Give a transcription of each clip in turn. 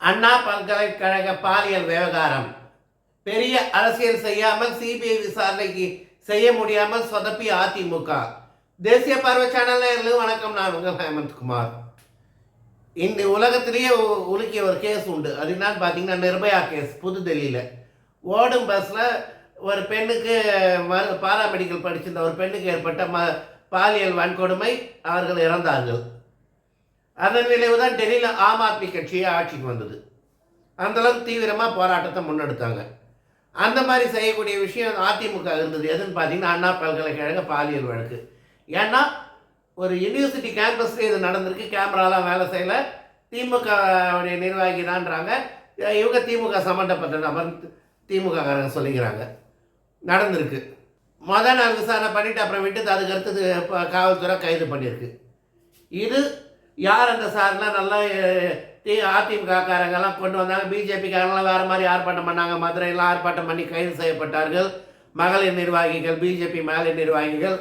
அண்ணா பல்கலைக்கழக பாலியல் விவகாரம். பெரிய அரசியல் செய்யாமல் சிபிஐ விசாரணைக்கு செய்ய முடியாமல் சொதப்பி அதிமுக. தேசிய பார்வை சேனல்ல வணக்கம். நான் உங்கள் ஹேமந்த்குமார் இந்த உலகத்திலேயே உ- உலுக்கிய ஒரு கேஸ் உண்டு. அது என்னன்னு பார்த்தீங்கன்னா நிர்பயா கேஸ் புதுடெல்லியில். ஓடும் பஸ்ஸில் ஒரு பெண்ணுக்கு மரு பாராமெடிக்கல் படிச்சிருந்த ஒரு பெண்ணுக்கு ஏற்பட்ட ம பாலியல் வன்கொடுமை. அவர்கள் இறந்தார்கள். அதன் விளைவு தான் டெல்லியில் ஆம் ஆத்மி கட்சியே ஆட்சிக்கு வந்தது. அந்தளவுக்கு தீவிரமாக போராட்டத்தை முன்னெடுத்தாங்க. அந்த மாதிரி செய்யக்கூடிய விஷயம் அதிமுக இருந்தது. எதுன்னு பார்த்தீங்கன்னா அண்ணா பல்கலைக்கழக பாலியல் வழக்கு. ஏன்னா ஒரு யூனிவர்சிட்டி கேம்பஸ்லேயே இது நடந்திருக்கு. கேமராலாம் வேலை செய்யல. திமுக உடைய நிர்வாகி தான்றாங்க இவங்க திமுக சம்மந்தப்பட்ட நபர் திமுககாரங்க சொல்லிக்கிறாங்க. நடந்திருக்கு. மொதல் நாள் விசாரணை பண்ணிவிட்டு அப்புறம் விட்டு அதுக்கு அடுத்தது இப்போ காவல்துறை கைது பண்ணியிருக்கு. இது யார் அந்த சார்லாம் நல்லா தி அதிமுககாரங்கெல்லாம் கொண்டு வந்தாங்க பிஜேபிக்காரங்களாம் வேறு மாதிரி ஆர்ப்பாட்டம் பண்ணாங்க மதுரையில் ஆர்ப்பாட்டம் பண்ணி கைது செய்யப்பட்டார்கள். மகளிர் நிர்வாகிகள் பிஜேபி மகளிர் நிர்வாகிகள்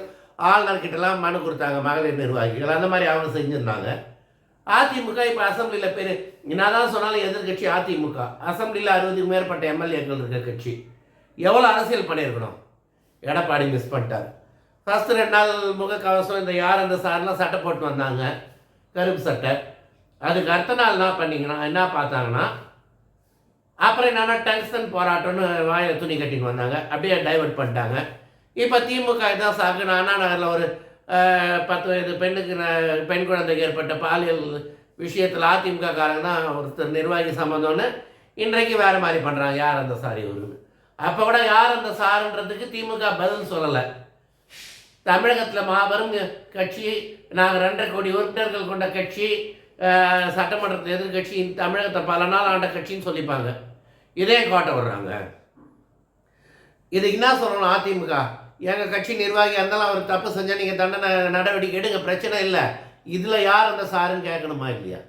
ஆளுநர்கிட்டலாம் மனு கொடுத்தாங்க மகளிர் நிர்வாகிகள். அந்த மாதிரி அவங்க செஞ்சுருந்தாங்க. அதிமுக இப்போ அசம்பிளியில் பெரிய என்னதான் சொன்னாலும் எதிர்க்கட்சி அதிமுக. அசம்பிளியில் அறுபதுக்கு மேற்பட்ட எம்எல்ஏக்கள் இருக்க கட்சி. எவ்வளோ அரசியல் பண்ணியிருக்கணும்? எடப்பாடி மிஸ் பண்ணிட்டார். ஃபஸ்ட்டு ரெண்டு நாள் முகக்கவசம் இந்த யார் அந்த சார்லாம் சட்டை போட்டு வந்தாங்க. கருப்பு சட்டை. அதுக்கு அடுத்த நாள் என்ன பண்ணிங்கன்னா என்ன பார்த்தாங்கன்னா அப்புறம் என்னன்னா டங்ஸ்டன் போராட்டம்னு வாயில் துணி கட்டின்னு வந்தாங்க. அப்படியே டைவர்ட் பண்ணிட்டாங்க. இப்போ திமுக இதான் சாக்கு அண்ணா நகரில் ஒரு பத்து வயது பெண்ணுக்கு பெண் குழந்தைக்கு ஏற்பட்ட பாலியல் விஷயத்தில் அதிமுக காரங்க தான் ஒருத்தர் நிர்வாகி சம்மந்தம்னு இன்றைக்கு வேறு மாதிரி பண்ணுறாங்க யார் அந்த சாரி இவருன்னு அப்போ கூட யார் அந்த சாருன்றதுக்கு திமுக பதில் சொல்லலை. தமிழகத்தில் மாபெரும் கட்சி நாங்கள் ரெண்டரை கோடி உறுப்பினர்கள் கொண்ட கட்சி சட்டமன்றத்தில் எதிர்கட்சி தமிழகத்தை பல நாள் ஆண்ட கட்சின்னு சொல்லிப்பாங்க. இதே கோட்டை விடுறாங்க. இதுக்கு என்ன சொல்லணும் அதிமுக? எங்கள் கட்சி நிர்வாகி இருந்தாலும் அவர் தப்பு செஞ்சால் நீங்கள் தண்டனை நடவடிக்கை எடுங்க பிரச்சனை இல்லை. இதில் யார் அந்த சாருன்னு கேட்கணுமா இல்லையா?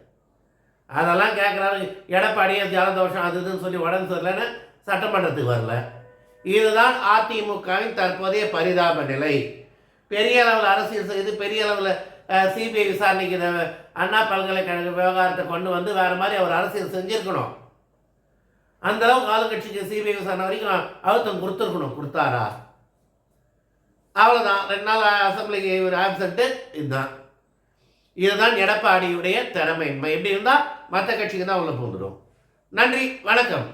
அதெல்லாம் கேட்குறாரு எடப்பாடியே ஜலதோஷம் அது இதுன்னு சொல்லி உடம்பு சரியில்லைன்னு சட்டமன்றத்துக்கு வரல. இதுதான் அதிமுகவின் தற்போதைய பரிதாப நிலை. பெரிய அளவில் அரசியல் செய்து பெரிய அளவில் சிபிஐ விசாரணைக்கு அண்ணா பல்கலைக்கழக விவகாரத்தை கொண்டு வந்து வேறு மாதிரி அவர் அரசியல் செஞ்சுருக்கணும். அந்தளவுக்கு ஆளுங்கட்சிக்கு சிபிஐ விசாரணை வரைக்கும் அழுத்தம் கொடுத்துருக்கணும். கொடுத்தாரா? அவ்வளோதான் ரெண்டு நாள் அசம்பிளிக்கு ஒரு ஆப்சண்ட்டு இதுதான். இதுதான் எடப்பாடியுடைய திறமையின்மை எப்படி இருந்தால் மற்ற கட்சிக்கு தான் உள்ள போந்துடும். நன்றி. வணக்கம்.